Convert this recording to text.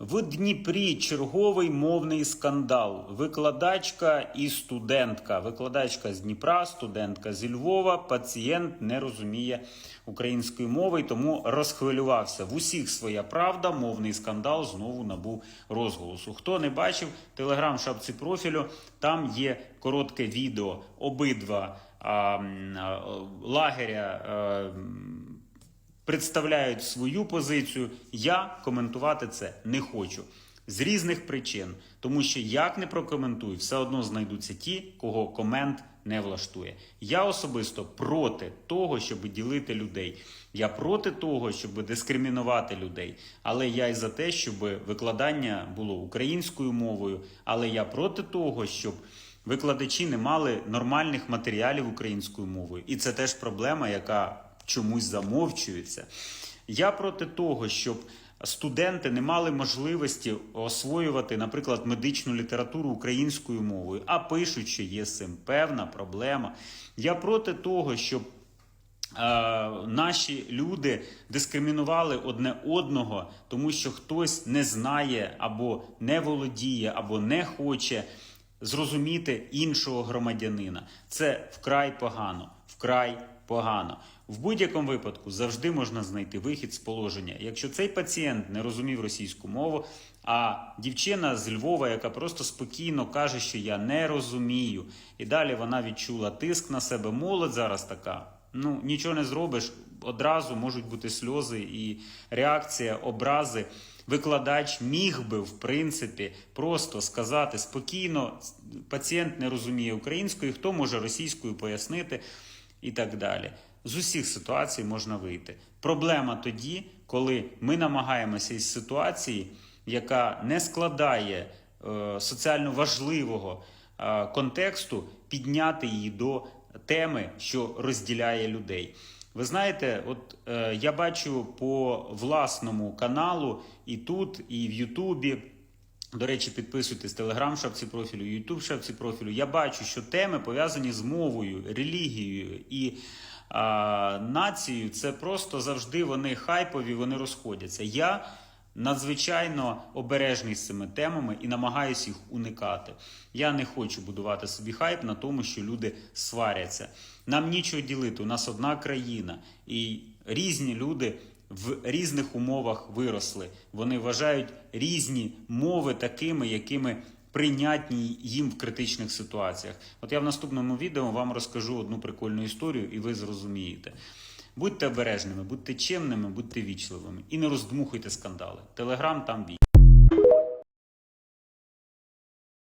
В Дніпрі черговий мовний скандал. Викладачка і студентка. Викладачка з Дніпра, студентка зі Львова. Пацієнт не розуміє української мови, і тому розхвилювався. В усіх своя правда. Мовний скандал знову набув розголосу. Хто не бачив телеграм шапці профілю, там є коротке відео. Обидва а, а, лагеря. а, м, представляють свою позицію. Я коментувати це не хочу. З різних причин, тому що як не прокоментую, все одно знайдуться ті, кого комент не влаштує. Я особисто проти того, щоб ділити людей. Я проти того, щоб дискримінувати людей. Але я й за те, щоб викладання було українською мовою. Але я проти того, щоб викладачі не мали нормальних матеріалів українською мовою. І це теж проблема, яка чомусь замовчується. Я проти того, щоб студенти не мали можливості освоювати, наприклад, медичну літературу українською мовою, а пишуть, що є з цим певна проблема. Я проти того, щоб е, наші люди дискримінували одне одного, тому що хтось не знає або не володіє, або не хоче зрозуміти іншого громадянина. Це вкрай погано, вкрай погано. В будь-якому випадку завжди можна знайти вихід з положення. Якщо цей пацієнт не розумів російську мову, а дівчина з Львова, яка просто спокійно каже, що я не розумію, і далі вона відчула тиск на себе. Молодь зараз така. Ну нічого не зробиш. Одразу можуть бути сльози і реакція, образи. Викладач міг би, в принципі, просто сказати спокійно, пацієнт не розуміє українською, хто може російською пояснити і так далі. З усіх ситуацій можна вийти. Проблема тоді, коли ми намагаємося із ситуації, яка не складає е, соціально важливого е, контексту, підняти її до теми, що розділяє людей. Ви знаєте, от е, я бачу по власному каналу і тут, і в Ютубі. До речі, підписуйтесь телеграм шапці профілю, Ютуб шапці профілю. Я бачу, що теми пов'язані з мовою, релігією і а, нацією. Це просто завжди вони хайпові, вони розходяться. Я надзвичайно обережний з цими темами і намагаюся їх уникати. Я не хочу будувати собі хайп на тому, що люди сваряться. Нам нічого ділити. У нас одна країна, і різні люди в різних умовах виросли. Вони вважають різні мови такими, якими прийнятні їм в критичних ситуаціях. От я в наступному відео вам розкажу одну прикольну історію, і ви зрозумієте. Будьте обережними, будьте чемними, будьте вічливими і не роздмухуйте скандали. Телеграм там бій.